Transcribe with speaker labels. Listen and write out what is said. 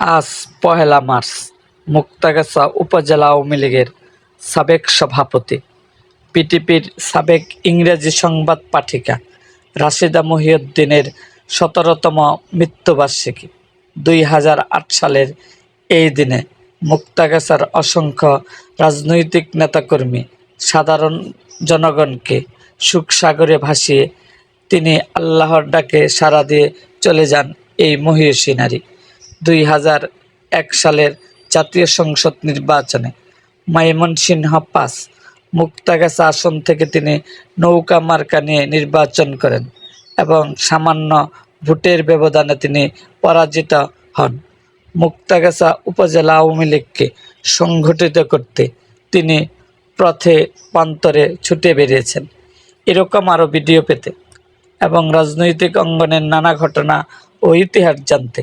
Speaker 1: আজ পহেলা মার্চ, মুক্তাগাছা উপজেলা আওয়ামী লীগের সাবেক সভাপতি, পিটিপির সাবেক ইংরেজি সংবাদ পাঠিকা রাশিদা মহিউদ্দিনের সতেরোতম মৃত্যুবার্ষিকী। দুই হাজার আট সালের এই দিনে মুক্তাগাছার অসংখ্য রাজনৈতিক নেতাকর্মী সাধারণ জনগণকে সুখসাগরে ভাসিয়ে তিনি আল্লাহর ডাকে সাড়া দিয়ে চলে যান এই মহিষী নারী। দুই হাজার এক সালের জাতীয় সংসদ নির্বাচনে মাইমন ময়মনসিংহ পাস মুক্তাগাছা আসন থেকে তিনি নৌকা মার্কা নিয়ে নির্বাচন করেন এবং সামান্য ভোটের ব্যবধানে তিনি পরাজিত হন। মুক্তাগাছা উপজেলা আওয়ামী লীগকে সংগঠিত করতে তিনি পথে প্রান্তরে ছুটে বেরিয়েছেন। এরকম আরও ভিডিও পেতে এবং রাজনৈতিক অঙ্গনের নানা ঘটনা ও ইতিহাস জানতে